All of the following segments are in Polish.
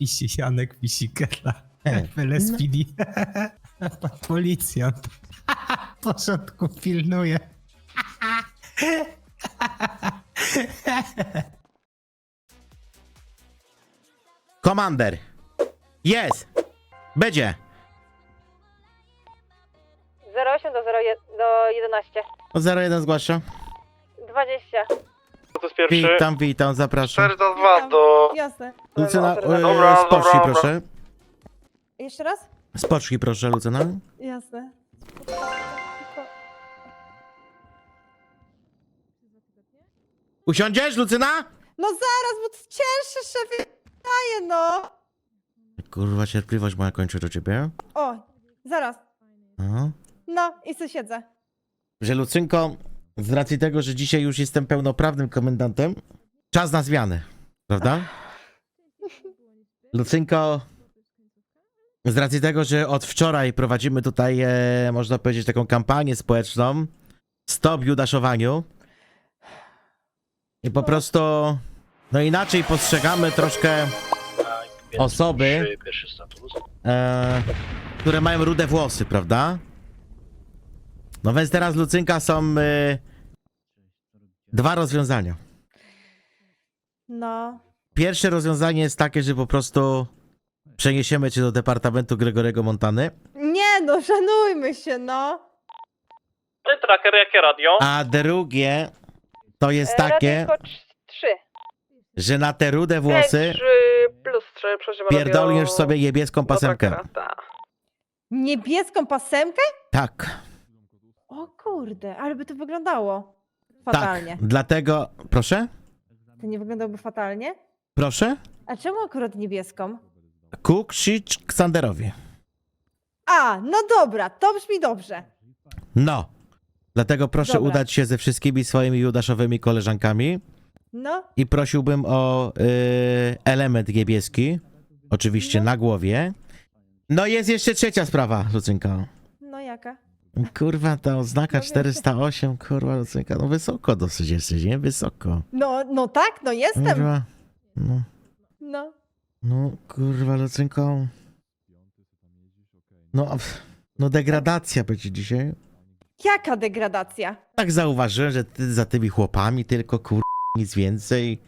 Wisi Janek, wisi Kerla. E, LSPD. Policjant. W porządku pilnuje. Komander. Jest. Będzie. 08 do, 01, do 11. O 01 zgłasza. 20. To jest pierwszy. Witam, witam, zapraszam. 4 do 2 do... Jasne. Lucyna, Dobra, e, dobra, poczki dobra. proszę. Jeszcze raz? Z poczki proszę, Lucyna. Jasne. Usiądziesz, Lucyna? No zaraz, bo to cięższe, szefie. Daję, no. Kurwa, cierpliwość moja kończy do ciebie. O, zaraz. Aha. No, i co siedzę. Że Lucynko, z racji tego, że dzisiaj już jestem pełnoprawnym komendantem, czas na zmiany, prawda? Lucynko, z racji tego, że od wczoraj prowadzimy tutaj, e, można powiedzieć, taką kampanię społeczną Stop Judaszowaniu i po prostu, no inaczej postrzegamy troszkę osoby, e, które mają rude włosy, prawda? No więc teraz, Lucynka, są e, dwa rozwiązania. No. Pierwsze rozwiązanie jest takie, że po prostu przeniesiemy cię do Departamentu Gregorego Montany, Nie, no, szanujmy się, no. Tracker, jakie radio? a drugie to jest E, takie, Radio 3. że na te rude włosy 3 plus 3, proszę pierdolniesz sobie niebieską pasemkę. Niebieską pasemkę? Tak, O kurde, ale by to wyglądało. tak. Fatalnie. Dlatego, proszę? To nie wyglądałoby fatalnie? Proszę? A czemu akurat niebieską? Kuksic Ksanderowi. A, no dobra, to brzmi dobrze. No. Dlatego proszę Dobra. udać się ze wszystkimi swoimi judaszowymi koleżankami No, i prosiłbym o y, element niebieski, oczywiście na głowie. No jest jeszcze trzecia sprawa, Lucynka. no jaka? Kurwa, ta oznaka No wiem. 408, kurwa, Lucynka, no wysoko dosyć jesteś, nie? Wysoko. No, no tak, no jestem. Kurwa, no, No. no, kurwa, Lucynko. No, pff, no degradacja będzie dzisiaj. Jaka degradacja? Tak zauważyłem, że ty za tymi chłopami tylko, kurwa, nic więcej.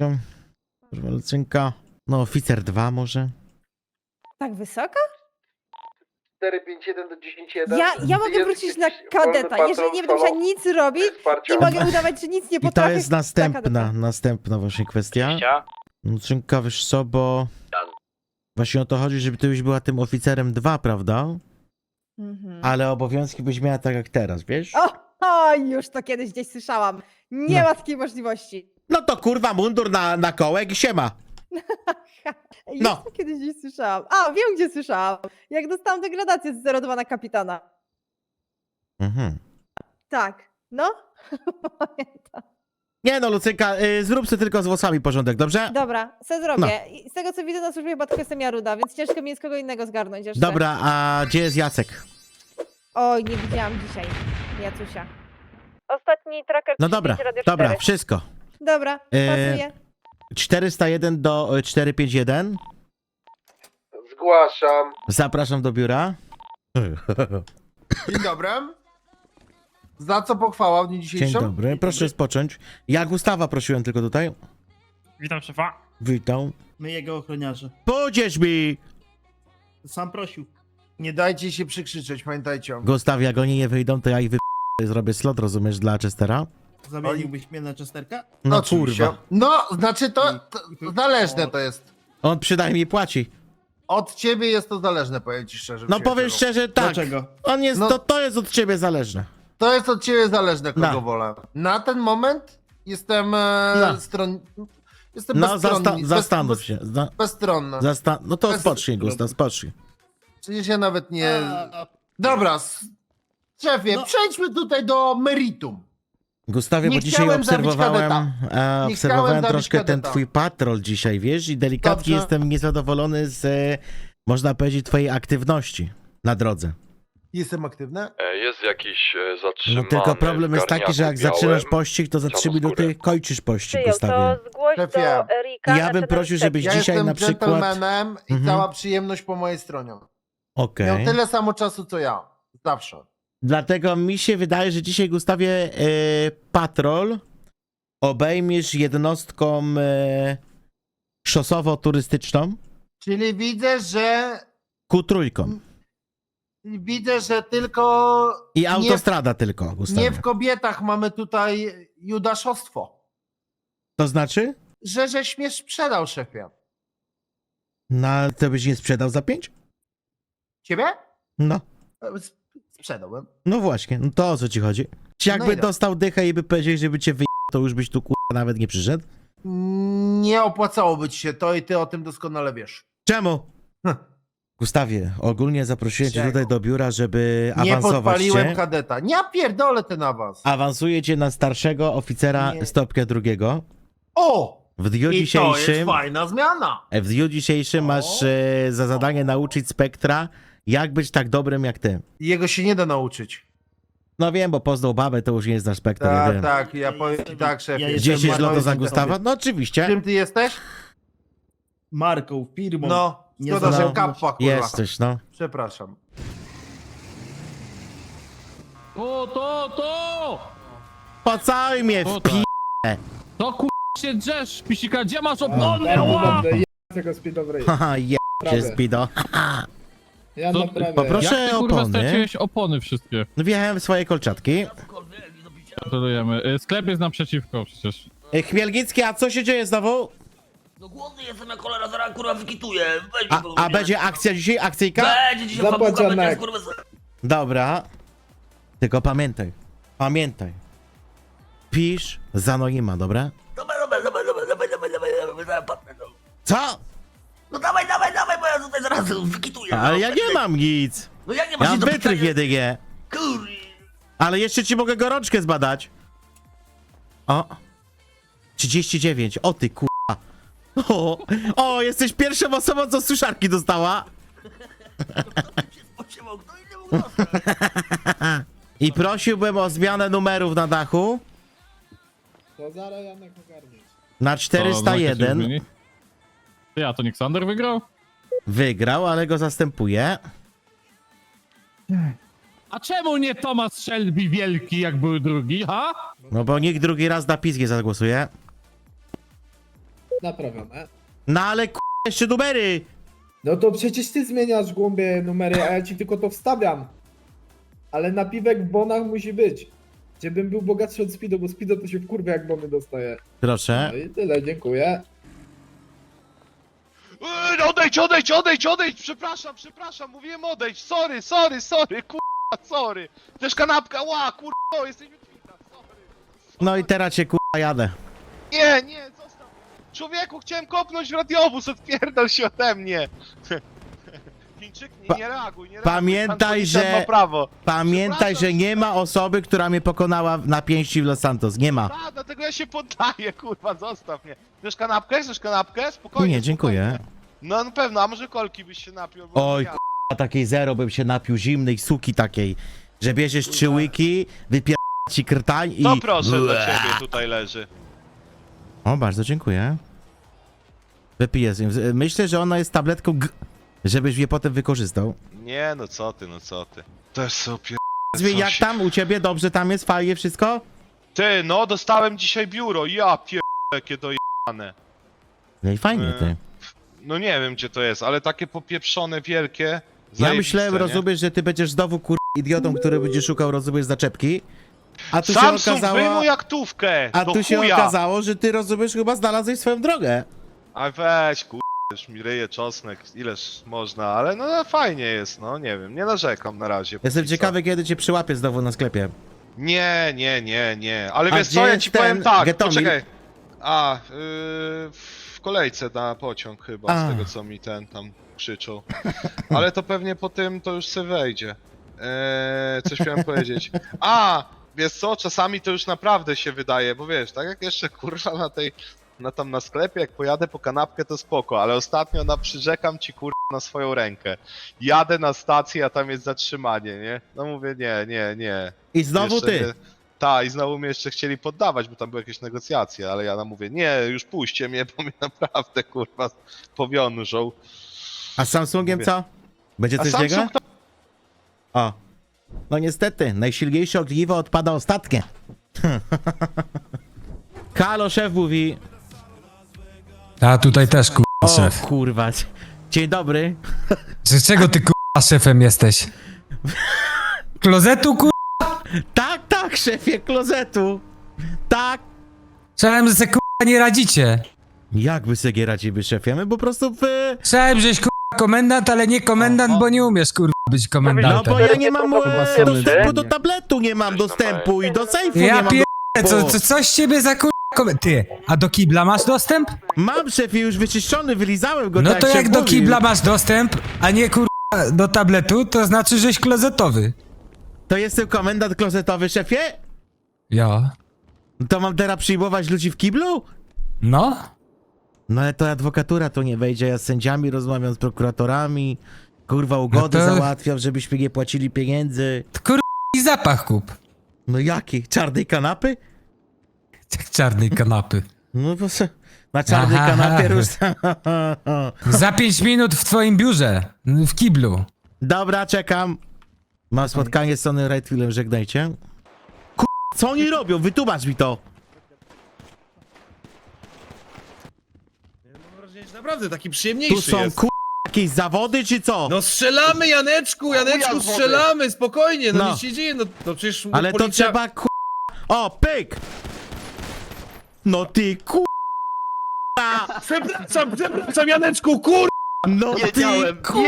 No, Kurwa, Lucynka. No, oficer 2 może? Tak wysoko? 451 do 101. Ja, ja mogę wrócić na kadeta, jeżeli nie będę musiała nic robić i mogę udawać, że nic nie I to jest na następna, następna właśnie kwestia. Lucynka, wiesz co, bo właśnie o to chodzi, żeby ty już była tym oficerem 2, prawda? Mhm. Ale obowiązki byś miała tak jak teraz, wiesz? O, o, już to kiedyś gdzieś słyszałam. Nie No. ma takiej możliwości. No to kurwa mundur na, na kołek i siema. Już No. to kiedyś gdzieś słyszałam. A, wiem gdzie słyszałam. Jak dostałam degradację z 02 na kapitana. Mhm. Tak, no. Pamiętam. Nie no, Lucynka, y, zrób sobie tylko z włosami porządek, dobrze? Dobra, se No. zrobię. I Z tego co widzę na służbie chyba tylko jestem ja ruda, więc ciężko mi jest kogo innego zgarnąć jeszcze. Dobra, a gdzie jest Jacek? Oj, nie widziałam dzisiaj Jacusia. Ostatni tracker No dobra, 35, radio dobra, 4. wszystko. Dobra, E, pasuje. 401 do y, 451. Zgłaszam. Zapraszam do biura. Dzień dobry. Za co pochwała w dniu Dzień dzisiejszym? dobry, proszę rozpocząć. Ja Gustawa prosiłem tylko tutaj. Witam szefa. Witam. My jego ochroniarze. Pójdziesz mi! Sam prosił. Nie dajcie się przykrzyczeć, pamiętajcie. Gustaw, jak oni nie wyjdą, to ja ich wy... zrobię slot, rozumiesz, dla Chestera? Zamieniłbyś mnie na Chesterka? No Oczywiście. kurwa. No, znaczy to, to zależne to jest. On przynajmniej płaci. Od ciebie jest to zależne, powiem ci szczerze. No powiem szczerze, tak. Dlaczego? On jest, No. to, to jest od ciebie zależne. To jest od ciebie zależne, kogo No. wolę. Na ten moment jestem e, No. stron... Jestem No, zasta- bez- zastanów bez- się. Za- Bezstronny. zasta- no to Bez- spocznij, Gustaw, spocznij. Przecież ja nawet nie... A, Dobra, s- szefie, No. przejdźmy tutaj do meritum. Gustawie, Nie bo dzisiaj chciałem zabić obserwowałem, kadeta. e, Nie chciałem obserwowałem zabić troszkę ten kadeta. twój patrol dzisiaj, wiesz, i delikatnie Dobrze. jestem niezadowolony z, e, można powiedzieć, twojej aktywności na drodze. Jestem aktywny? E, Jest jakiś e, No zatrzymany tylko problem jest taki, że jak zaczynasz pościg, to za 3 czarnoskóry. minuty kończysz pościg, Przyjął, Gustawie. to zgłoś Szefie, do Erika. Ja bym prosił, żebyś Ja dzisiaj jestem na przykład... gentlemanem i Mhm. cała przyjemność po mojej stronie. Okej. Miał tyle samo czasu co ja. Zawsze. Dlatego mi się wydaje, że dzisiaj, Gustawie, e, patrol obejmiesz jednostką e, szosowo-turystyczną Czyli widzę, że ku trójką. widzę, że tylko I autostrada tylko, Gustawie. nie w kobietach mamy tutaj judaszostwo. To znaczy? Że żeś mnie sprzedał, szefie. No, ale to byś nie sprzedał za pięć? Ciebie? No. Sp- Sprzedałem. No właśnie, no to o co ci chodzi? Czy No jakby dobra. dostał dychę i by powiedział, żeby cię wyje, to już byś tu kurwa nawet nie przyszedł? Nie opłacałoby ci się to i ty o tym doskonale wiesz. Czemu? Hm. Gustawie, ogólnie zaprosiłem cię tutaj do biura, żeby Nie awansować podpaliłem cię. kadeta. Nie pierdolę ten awans. Awansuję cię na starszego oficera Nie. stopnia drugiego. O! W dniu I to jest dzisiejszym, fajna zmiana. w dniu dzisiejszym O. masz e, za zadanie nauczyć Spektra, jak być tak dobrym jak ty. Jego się nie da nauczyć. No wiem, bo poznał babę, to już nie znasz Spektra, ja Tak, wiem. tak, ja powiem ci tak, szefie. Ja jestem 10 Marko, za jestem Gustawa? No oczywiście. Czym ty jesteś? Marką, firmą. No, Nie szkoda, znam. że kappa, kurwa. Jesteś, no. Przepraszam. O, to, to! Pocałuj mnie w O, pi... To kur... się drzesz, pisika, gdzie masz opony? Ła! tego speedobrej. Haha, je się Prawie. Ja To- naprawdę. Poproszę Jak ty kurwa opony. straciłeś opony wszystkie? Wjechałem w swoje kolczatki. Gratulujemy. Y, Sklep jest naprzeciwko przecież. E, Chmielgicki, a co się dzieje znowu? No głodny jestem jak cholera, zaraz kurwa wykituję. Weź A, mi a będzie akcja dzisiaj? Akcyjka? Będzie dzisiaj fabułka, będzie kurwa... Dobra. Tylko pamiętaj. Pamiętaj. Pisz z anonima, dobra? Dobra, dobra, dobra, dobra, dawaj, dawaj, dawaj, dawaj, zaraz padnę, no. Co? No dawaj, ja tutaj zaraz wykituję. Ale no. ja nie mam nic. No jak nie Ja masz mam nic do wytrych pisania? jedynie. Kurwa. Ale jeszcze ci mogę gorączkę zbadać. O. 39. O ty kurwa. O, o, jesteś pierwszą osobą, co suszarki dostała. się spodziewał, kto inny mógł dostać? I prosiłbym o zmianę numerów na dachu To zaraz Janek ogarniesz. na To, no, jak się 401. zmieni? Ty, a to niech Sander wygrał? Wygrał, ale go zastępuje. A czemu nie Thomas Shelby wielki, jak był drugi, ha? No bo nikt drugi raz na PiS nie zagłosuje. Naprawione. No ale k***, jeszcze numery. No to przecież ty zmieniasz głąbie numery, a ja ci tylko to wstawiam. Ale napiwek w bonach musi być. Żebym był bogatszy od Speedo, bo Speedo to się w kurwie jak bony dostaje. Proszę. No i tyle, dziękuję. Yy, Odejdź, odejdź, odejdź, odejdź! Przepraszam, przepraszam, mówiłem odejdź! Sorry, sorry, sorry, kurwa, sorry! Też kanapka, ła, kurwa, jesteśmy kwita, sorry! No i teraz cię kurwa jadę. Nie, nie, zostaw! Człowieku, chciałem kopnąć w radiowóz, odpierdol się ode mnie! Chińczyk, nie, nie reaguj, nie reaguj. Pamiętaj, Pan że- Ma prawo. Pamiętaj, że nie ma osoby, która mnie pokonała na pięści w Los Santos. Nie ma. A, dlatego ja się poddaję, kurwa, zostaw mnie. Chcesz kanapkę? Chcesz kanapkę? Spokojnie. Nie, dziękuję. spokojnie. No na pewno, a może kolki byś się napił? albo Oj, ja. A takiej zero bym się napił zimnej suki takiej, że bierzesz trzy łyki, wypier... ci krtań i... To proszę dla ciebie tutaj leży. O, bardzo dziękuję. Wypiję z nią. Myślę, że ona jest tabletką g... żebyś je potem wykorzystał. Nie, no co ty, no co ty. To jest super. Zwie, jak tam u ciebie? Dobrze tam jest? Fajnie wszystko? Ty, no dostałem dzisiaj biuro, ja pier... jakie dojebane. No i fajnie ty. No nie wiem gdzie to jest, ale takie popieprzone wielkie. Ja zajebiste, myślałem, nie? rozumiesz, że ty będziesz znowu kur... idiotą, który będzie szukał, rozumiesz, zaczepki. A tu się Samsung, okazało... wyjmuj aktówkę! A do tu się chuja. okazało, że ty rozumiesz, chyba znalazłeś swoją drogę. A weź, kur... już mi ryje czosnek, ileż można, ale no, no fajnie jest, no nie wiem, nie narzekam na razie. Jestem póki co. ciekawy, kiedy cię przyłapię znowu na sklepie. Nie, nie, nie, nie, ale A wiesz gdzie co, ja jest ci ten powiem tak, Getomil? poczekaj. A, yy, w kolejce na pociąg chyba, A. z tego co mi ten tam krzyczał. Ale to pewnie po tym to już se wejdzie. Eee, coś miałem powiedzieć. A, wiesz co, czasami to już naprawdę się wydaje, bo wiesz, tak jak jeszcze kurwa na tej, na tam na sklepie, jak pojadę po kanapkę to spoko, ale ostatnio na przyrzekam ci kurwa, na swoją rękę. Jadę na stację, a tam jest zatrzymanie, nie? No mówię, nie, nie, nie. I znowu Jeszcze ty. mnie- Tak, i znowu mnie jeszcze chcieli poddawać, bo tam były jakieś negocjacje, ale ja nam mówię, nie, już puśćcie mnie, bo mnie naprawdę, kurwa, powiążą. A z Samsungiem Mówię. co? Będzie A coś z niego? Samsung to O. No niestety, najsilniejsze ogniwo odpada ostatnie. Halo, szef mówi. A tutaj też kurwa O szef. kurwa. Dzień dobry. Z czego ty kurwa szefem jesteś? Klozetu kurwa? Tak, tak, szefie klozetu. Tak. Słyszałem, że se kurwa nie radzicie. Jak wy sobie radzimy, szefie? My po prostu w... Słyszałem, żeś kurwa komendant, ale nie komendant, bo nie umiesz kurwa być No komendantem. bo ja nie mam e, dostępu do tabletu, nie mam dostępu i do sejfu nie Ja mam pier... Co, co, coś z ciebie za kurwa Ty, a do kibla masz dostęp? Mam szefie już wyczyszczony, wylizałem go No tak to szef jak do mówił. kibla masz dostęp, a nie kurwa do tabletu, to znaczy, żeś klozetowy. To jestem komendant klozetowy, szefie? Ja. To mam teraz przyjmować ludzi w kiblu? No? No ale to adwokatura tu nie wejdzie, ja z sędziami rozmawiam, z prokuratorami, kurwa ugody No to- załatwiam, żebyśmy nie płacili pieniędzy. To kurwa i zapach kup. No jaki? Czarnej kanapy? Jak czarnej kanapy. No bo se, na czarnej Aha. kanapie róż... Za pięć minut w twoim biurze, w kiblu. Dobra, czekam. Mam spotkanie z Sony Rightfieldem, żegnajcie. Kur... Co oni robią? Wytłumacz mi to. Naprawdę taki Tu przyjemniejszy są jest. kur... jakieś zawody czy co? No strzelamy, Janeczku, Janeczku, strzelamy, spokojnie, no, No. nic się dzieje, no to przecież Ale to policja... trzeba kur... O, pyk! No ty kur... Przepraszam, przepraszam, Janeczku, kur... No Wiedziałem, ty kur...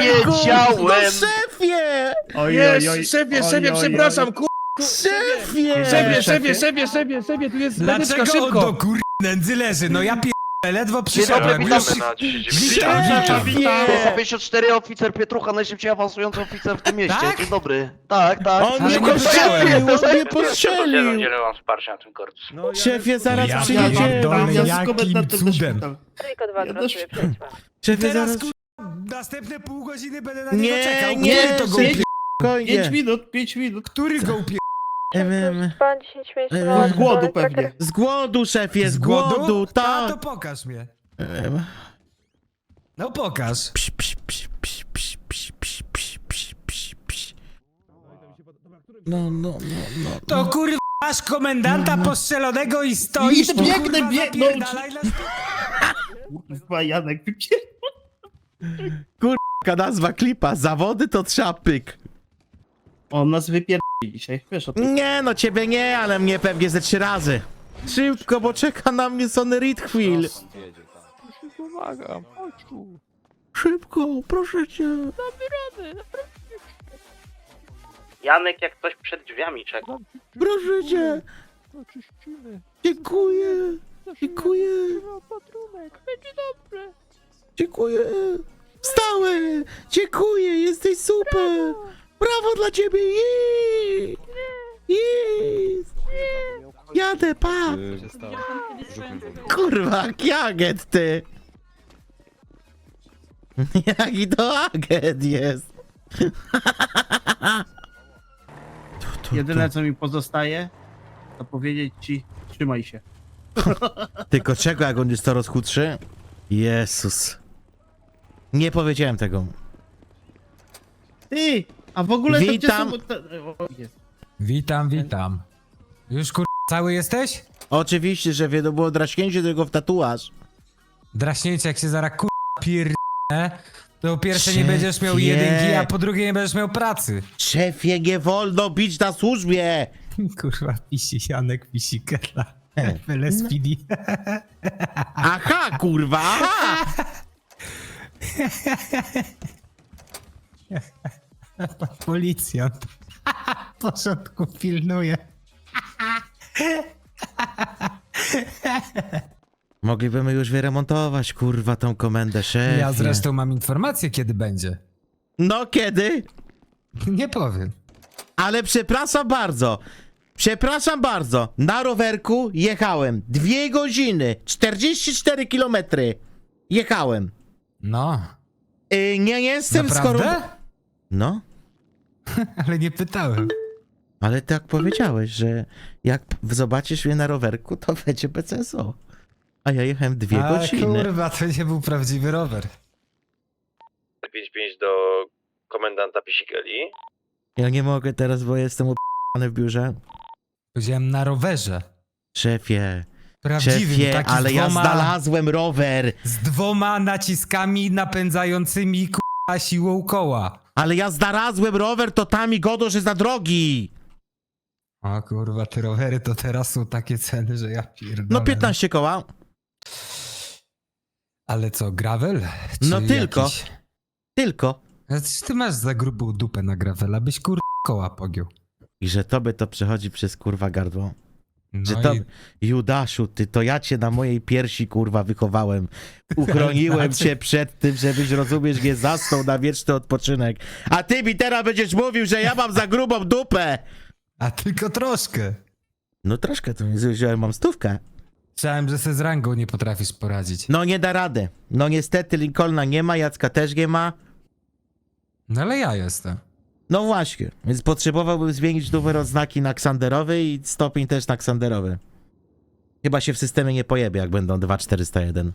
wiedziałem. No szefie! Jest, szefie, szefie, przepraszam, kur... Szefie! Szefie, szefie, szefie, szefie, szefie, tu jest medyczka, Dlaczego on szybko. do kur... nędzy leży? No ja pier... ledwo dobry, przyszedłem. witam. Już... Witam, witam. Szefie! 54 oficer Pietrucha, najszybciej awansujący oficer w tym mieście. Tak? Dzień dobry. Tak, tak. On mnie nie postrzelił! On mnie postrzelił! Szefie, zaraz Ja przyjedzie! pierdolę, Ja z jakim komendantem do cudem. szpitala. Tylko dwa Ja też- przejdźmy. Szefie, Teraz zaraz... kur... następne pół godziny będę na niego Nie, czekał. nie, Który to go upie... spokojnie. 5 minut, 5 minut. Który go upie... Em, em, Pan 10 minut. Z głodu pewnie. Z głodu, szefie, z głodu, Ta, to tak! pokaż mnie. Em, No pokaż. psz, psz, psz, psz, psz, psz, psz, psz, psz, psz, psz. No, no, no, no. To kurwa masz komendanta postrzelonego i stoisz... I biegnę, kurwa, biegnę. zapierdalaj na- Kurwa, Janek, wypier... Taka nazwa klipa, zawody to trzeba pyk. On nas wypier... dzisiaj, wiesz o tym. Nie, no ciebie nie, ale mnie pewnie ze trzy razy. Szybko, bo czeka na mnie Sony Ridgefield. Szybko, proszę cię. Janek jak ktoś przed drzwiami czeka. Proszę cię. Dziękuję. Dziękuję. Dziękuję. Wstałem. Dziękuję, jesteś super. Brawo dla ciebie. Jest. Jadę, pa. Kurwa, jak agent ty. Jaki to agent jest. Tu, tu, Jedyne co mi pozostaje, to powiedzieć ci, trzymaj się. Tylko czego, jak on jest coraz chudszy? Jezus. Nie powiedziałem tego. Ty, a w ogóle Witam. to gdzie są... to- o, jest. Witam, witam. Już kur... cały jesteś? Oczywiście, że wie, to było draśnięcie tego w tatuaż. Draśnięcie, jak się zaraz kur... pierdolę, to po pierwsze nie Szefie. będziesz miał jedynki, a po drugie nie będziesz miał pracy. Szefie, nie wolno bić na służbie! Kurwa, wisi Janek Wisikela. LSPD. Aha, kurwa, aha! Policjant. W porządku, pilnuje. Moglibyśmy już wyremontować, kurwa, tą komendę, szefie. Ja zresztą mam informację, kiedy będzie. No, kiedy? Nie powiem. Ale przepraszam bardzo. Przepraszam bardzo. Na rowerku jechałem. Dwie godziny, 44 kilometry. Jechałem. No. Y, nie jestem Naprawdę? skorumpowany. No, Ale nie pytałem. ale tak powiedziałeś, że jak p- zobaczysz mnie na rowerku, to będzie BCSO. A ja jechałem dwie A godziny. kurwa, to nie był prawdziwy rower. 55 do komendanta Pisikeli. Ja nie mogę teraz, bo jestem op***ny w biurze. Powiedziałem na rowerze. Szefie, Prawdziwym, szefie, taki ale z ja dwoma, znalazłem rower. z dwoma naciskami napędzającymi kurwa siłą koła. Ale ja znalazłem rower, to tam i godo, że za drogi. O kurwa, te rowery to teraz są takie ceny, że ja pierdolę. No 15 koła. Ale co, gravel? No Czy tylko. Jakiś... Tylko. A ty masz za grubą dupę na gravela, byś kurwa koła pogiął. I że tobie to przechodzi przez kurwa gardło. No Że to, i Judaszu, ty, to ja cię na mojej piersi, kurwa, wychowałem. Uchroniłem Znaczy- cię przed tym, żebyś, rozumiesz, nie zasnął na wieczny odpoczynek. A ty mi teraz będziesz mówił, że ja mam za grubą dupę. A tylko troszkę. No troszkę to nie wziąłem, mam stówkę. Myślałem, że se z rangą nie potrafisz poradzić. No nie da rady. No niestety Lincolna nie ma, Jacka też nie ma. No ale ja jestem. No właśnie, więc potrzebowałbym zmienić numer odznaki na Ksanderowy i stopień też na Ksanderowy. Chyba się w systemie nie pojebie, jak będą 2401.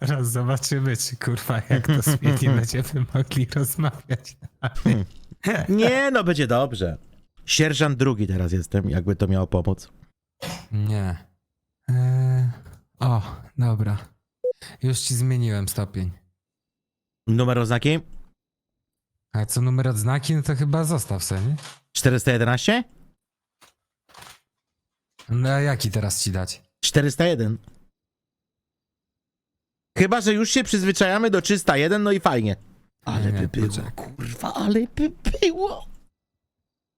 Zaraz zobaczymy, czy kurwa jak to zmieni, będziemy mogli rozmawiać. Nie, no będzie dobrze. Sierżant drugi teraz jestem, jakby to miało pomóc. Nie. Eee... O, dobra. Już ci zmieniłem stopień. Numer oznaki? A co numer odznaki, no to chyba zostaw se, nie? 411? No a jaki teraz ci dać? 401. Chyba, że już się przyzwyczajamy do 301, no i fajnie. Ale Nie, by było, poczekaj. kurwa, ale by było.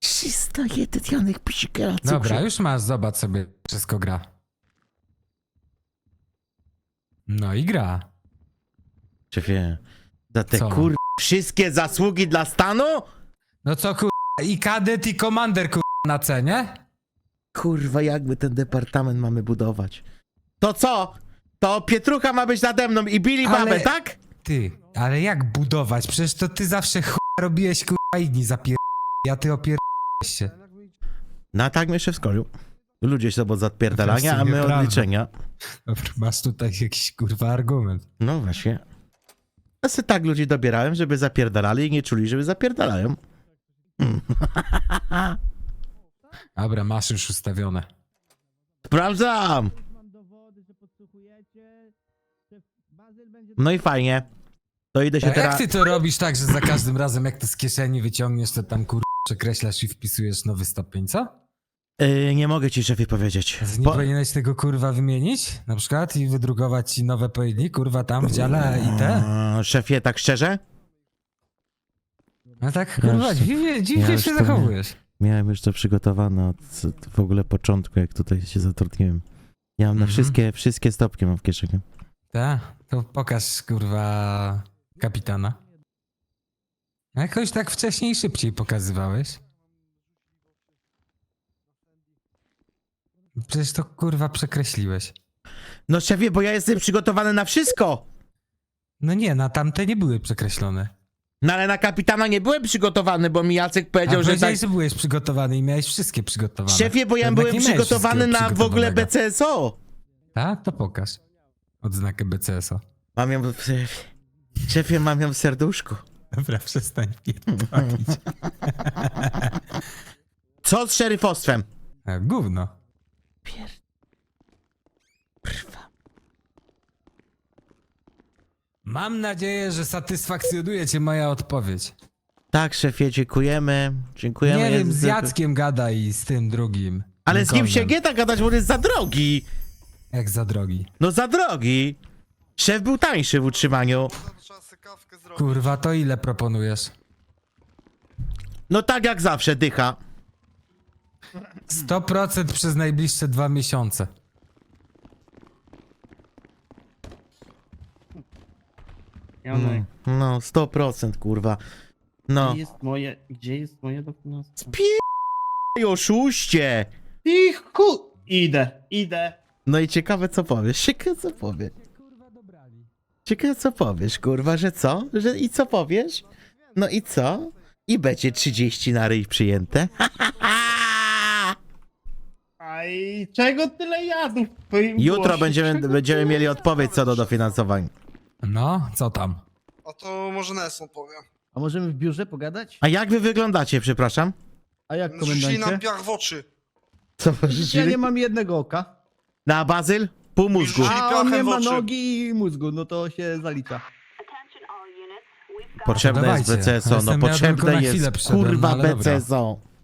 301 Janek Pisikela Dobra, już masz, zobacz sobie, wszystko gra. No i gra. Szefie, za te Co? kur... wszystkie zasługi dla stanu? No co kur... i kadet i komander kur... na cenie? Kurwa, jak my ten departament mamy budować? To co? To Pietrucha ma być nade mną i Billy Ale- babę, tak? Ty, ale jak budować? Przecież to ty zawsze ch... robiłeś kur... inni zapier... Ja ty opier... się. No tak mnie szef skolił. Ludzie się od zapierdalania, To a my od nieprawda. liczenia. Dobra, masz tutaj jakiś kurwa argument. No właśnie. Ja se tak ludzi dobierałem, żeby zapierdalali i nie czuli, żeby zapierdalają. Dobra, masz już ustawione. Sprawdzam! No i fajnie. To idę się A jak teraz... ty to robisz tak, że za każdym razem jak to z kieszeni wyciągniesz, to tam kur... przekreślasz i wpisujesz nowy stopień, co? Yy, nie mogę ci szefie powiedzieć. Nie Bo... powinieneś tego kurwa wymienić? Na przykład i wydrukować ci nowe pojemniki, kurwa tam w dziale i te? Eee, Szefie, tak szczerze? No tak, kurwa, już- dziwnie, dziwnie już się to nie- zachowujesz. Miałem już to przygotowane od od w ogóle początku, jak tutaj się zatrudniłem. Ja mam na Mhm. wszystkie, wszystkie stopki mam w kieszeni. Tak, to pokaż kurwa kapitana. Jakoś tak wcześniej szybciej pokazywałeś. Przecież to kurwa przekreśliłeś. No szefie, bo ja jestem przygotowany na wszystko! No nie, na tamte nie były przekreślone. No ale na kapitana nie byłem przygotowany, bo mi Jacek A powiedział, że tak... że byłeś przygotowany i miałeś wszystkie przygotowane. Szefie, bo ja Jednak byłem nie miałeś przygotowany wszystkiego na w ogóle przygotowanego. BCSO. Tak? To pokaż. Odznakę BCS-o. Mam ją w... Szefie, mam ją w serduszku. Dobra, przestań pierdolić. Co z szeryfostwem? A, gówno. Mam nadzieję, że satysfakcjonuje cię moja odpowiedź. Tak, szefie, dziękujemy. Dziękujemy. Nie wiem, z Jackiem gadaj i z tym drugim. Ale z nim się Lincolnem. nie da gadać, bo on jest za drogi. Jak za drogi. No za drogi. Szef był tańszy w utrzymaniu. Kurwa, to ile proponujesz? No tak jak zawsze, dycha. 100% przez najbliższe dwa miesiące. No, no 100% kurwa. No. jest moje, gdzie jest moje dokumenty? Spie... oszuście. Ich ku... Idę, idę. No i ciekawe co powiesz. Ciekawe co powie. Kurwa dobrali. Ciekawe co powiesz, kurwa, że co? Że i co powiesz? No i co? I będzie 30 na ryj przyjęte? I czego tyle jadów? Jutro będziemy, będziemy mieli odpowiedź co do dofinansowania. No, co tam? A to może Nelson powie. A możemy w biurze pogadać? A jak wy wyglądacie, przepraszam? A jak Rzucili nam piach w oczy. Co Ja nie mam jednego oka. Na bazyl? Pół mózgu. A on nie w ma oczy. nogi i mózgu, no to się zalicza. Potrzebne jest Dawajcie. BCSO, no Jestem ja tylko potrzebne na jest przyszedłem, kurwa no ale dobra. BCSO.